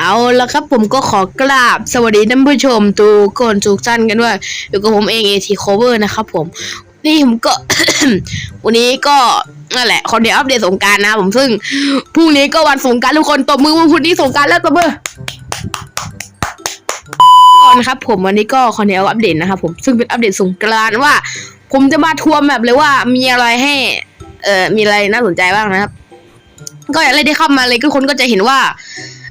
เอาละครับผมก็ขอกราบสวัสดีท่านผู้ชมทุกคนทุกท่านกันด้วยอยู่กับผมเองเอทีโคเวอร์นะครับผม นี่ผมก็ วันนี้ก็นั่นแหละคนเดียวอัปเดตสงการนะผมซึ่งพรุ่งนี้ก็วันสงการทุกคนตบมือวันพรุ่งนี้สงการแล้วตบมือก่อนครับ ผมวันนี้ก็คอนเทนต์อัปเดตนะครับผมซึ่งเป็นอัปเดตสงกรานว่า ผมจะมาทัวร์แบบเลยว่ามีอะไรให้เอ่อมีอะไรน่าสนใจบ้างนะครับ ก็อะไรที่เข้ามาเลยทุกคนก็จะเห็นว่า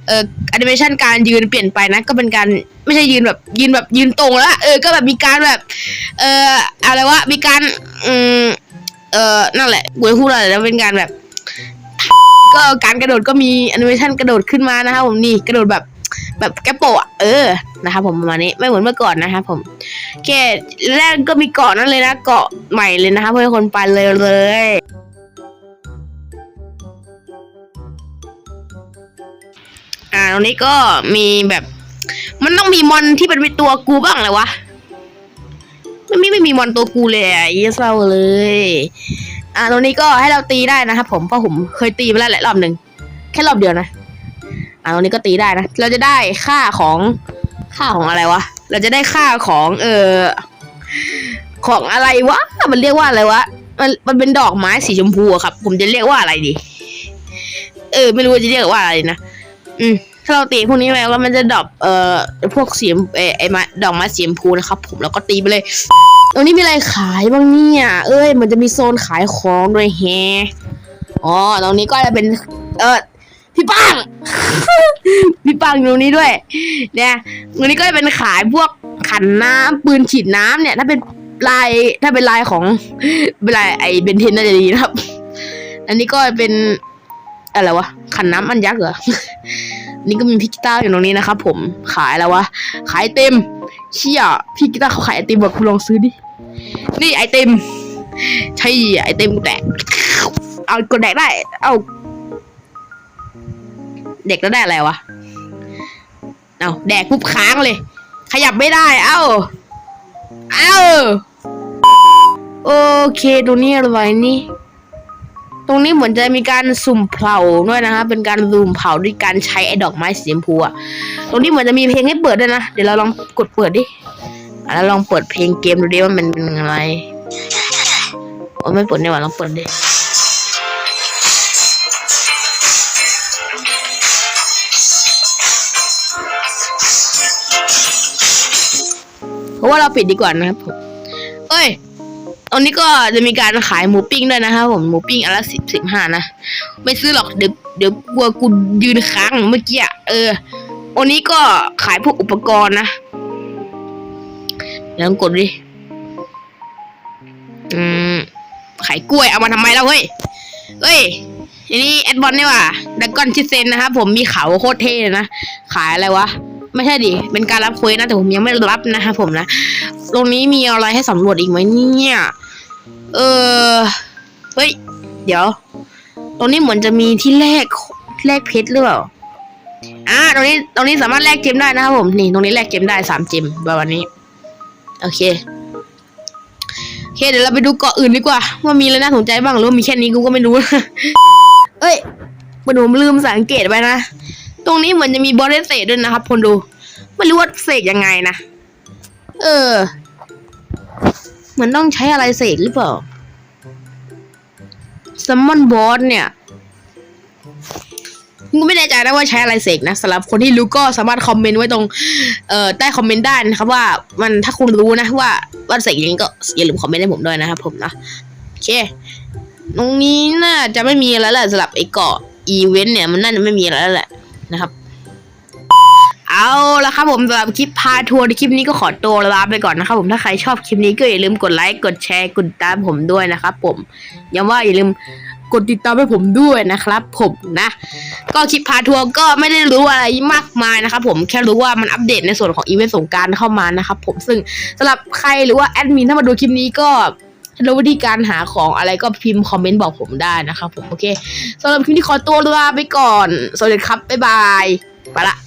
เออแอนิเมชันการยืนเปลี่ยนไปนะ ก็เป็นการไม่ใช่ยืนแบบยืนแบบยืนตรงแล้วเออก็แบบมีการแบบ เอ่ออะไรวะมีการอืมเอ่อนั่นแหละกูจะพูดอะไรแล้วเป็นการแบบ ก็การกระโดดก็มีแอนิเมชันกระโดดขึ้นมานะครับผมนี่กระโดดแบบแบบแกปโปะเออนะครับผมประมาณนี้ไม่เหมือนเมื่อก่อนนะครับผมโอเคแรกก็มีเกาะนั่นเลยนะเกาะใหม่เลยนะครับเพื่อให้คนไปเลยเลย อ่าตรงนี้ก็มีแบบ มันต้องมีมอนที่เป็นตัวกูบ้างเลยวะมันไม่ไม่มีมอนตัวกูเลยอะเหี้ยเศร้าเลย อ่าตรงนี้ก็ให้เราตีได้นะครับผมเพราะผมเคยตีมาแล้วแหละรอบหนึ่งแค่รอบเดียวนะ อ่าตรงนี้ก็ตีได้นะ เราจะได้ค่าของค่าของอะไรวะ เราจะได้ค่าของ เออของอะไรวะ มันเรียกว่าอะไรวะ มันมันเป็นดอกไม้สีชมพูอะครับ ผมจะเรียกว่าอะไรดี เออ ไม่รู้จะเรียกว่าอะไรนะ อืมถ้าเราตีพวกนี้ไปแล้วมันจะดรอปเอ่อพวกสีชมเออไอ้ม้ดอกไม้สีชมพูนะครับ ผมแล้วก็ตีไปเลยตรงนี้มีอะไรขายบ้างเนี่ยเอ้ย มันจะมีโซนขายของด้วยแฮอ๋อตรงนี้ก็จะเป็น เออพี่ปัง พี่ปังอยู่ตรงนี้ด้วย เนี่ยตรงนี้ก็จะเป็นขายพวกขันน้ำปืนฉีดน้ำเนี่ย ถ้าเป็นลายถ้าเป็นลายของเป็นลายไอเบนเทนน่าจะดีนะครับ อันนี้ก็เป็นอะไรวะขันน้ำอันยักษ์เหรอ นี่ก็มีพี่กีตาร์อยู่ตรงนี้นะครับผมขายแล้ววะขายเต็มเชี่ยพี่กีตาร์เขาขายไอติมบอกคุณลองซื้อดินี่ไอติมใช่ไอติมกูแดกเอากดแดกได้ เอาเด็กแล้วได้อะไรวะเอาแดกปุ๊บค้างเลย ขยับไม่ได้ เอ้า เอ้า โอเคตรงนี้อะไรนี่ ตรงนี้เหมือนจะมีการสุ่มเผาด้วยนะครับเป็นการสุ่มเผาด้วยการใช้ไอ้ดอกไม้สีชมพูอะตรงนี้เหมือนจะมีเพลงให้เปิดด้วยนะเดี๋ยวเราลองกดเปิดดิแล้วลองเปิดเพลงเกมดูดิว่ามันเป็นอะไรโอ้ไม่เปิดนี่หว่าลองเปิดดิเพราะว่าเราปิดดีกว่านะครับผมเอ้ย ตอนนี้ก็จะมีการขายหมูปิ้งด้วยนะครับผมหมูปิ้งอันละสิบสิบห้านะ ไม่ซื้อหรอกเดี๋ยวเดี๋ยวกลัวกูยืนค้างเมื่อกี้เออวันนี้ก็ขายพวกอุปกรณ์นะเดี๋ยวกดดิอืมขายกล้วยเอามาทำไมแล้วเฮ้ยเฮ้ยอันนี้แอดบอลนี่ว่ะดักกอนชิเซนนะครับผมมีเขาโคตรเท่เลยนะ ขายอะไรวะ ไม่ใช่ดิ เป็นการรับเควสนะ แต่ผมยังไม่รับนะครับผมนะ ตรงนี้มีอะไรให้สำรวจอีกไหมเนี่ย เออ เฮ้ย เดี๋ยว ตรงนี้เหมือนจะมีที่แลกแลกเพชรหรือเปล่า อ่าตรงนี้ ตรงนี้สามารถแลกเกมได้นะครับผม นี่ ตรงนี้แลกเกมได้สามเกมแบบวันนี้ โอเค โอเค เดี๋ยวเราไปดูเกาะอื่นดีกว่า ว่ามีอะไรน่าสนใจบ้างหรือว่ามีแค่นี้กูก็ไม่รู้เอ้ยมันผมลืมสังเกตไปนะ ตรงนี้เหมือนจะมีบอลเลสเซด้วยนะครับคนดู ไม่รู้ว่าเสกยังไงนะ เออ เหมือนต้องใช้อะไรเสกหรือเปล่าซัมมอนบอสเนี่ยกูไม่แน่ใจนะว่าใช้อะไรเสกนะสำหรับคนที่รู้ก็สามารถคอมเมนต์ไว้ตรงเอ่อใต้คอมเมนต์ได้นะครับว่ามันถ้าคุณรู้นะว่าว่าเสกยังไงก็อย่าลืมคอมเมนต์ให้ผมด้วยนะครับผมนะโอเค ตรงนี้น่าจะไม่มีแล้วแหละสำหรับไอ้เกาะอีเวนต์เนี่ยมันน่าจะไม่มีแล้วแหละนะครับ เอาละครับผมสำหรับคลิปพาทัวร์ในคลิปนี้ก็ขอตัวลาไปก่อนนะครับผมถ้าใครชอบคลิปนี้ก็อย่าลืมกดไลค์กดแชร์กดติดตามผมด้วยนะครับผมย้ำว่าอย่าลืมกดติดตามให้ผมด้วยนะครับ ผมนะ ก็คลิปพาทัวร์ก็ไม่ได้รู้อะไรมากมายนะครับผมแค่รู้ว่ามันอัปเดตในส่วนของอีเวนต์สงการเข้ามานะครับผมซึ่งสำหรับใครหรือว่าแอดมินถ้ามาดูคลิปนี้ก็รู้วิธีการหาของอะไรก็พิมพ์คอมเมนต์บอกผมได้นะครับผมโอเคสำหรับคลิปนี้ขอตัวลาไปก่อน สวัสดีครับบ๊ายบายไปละ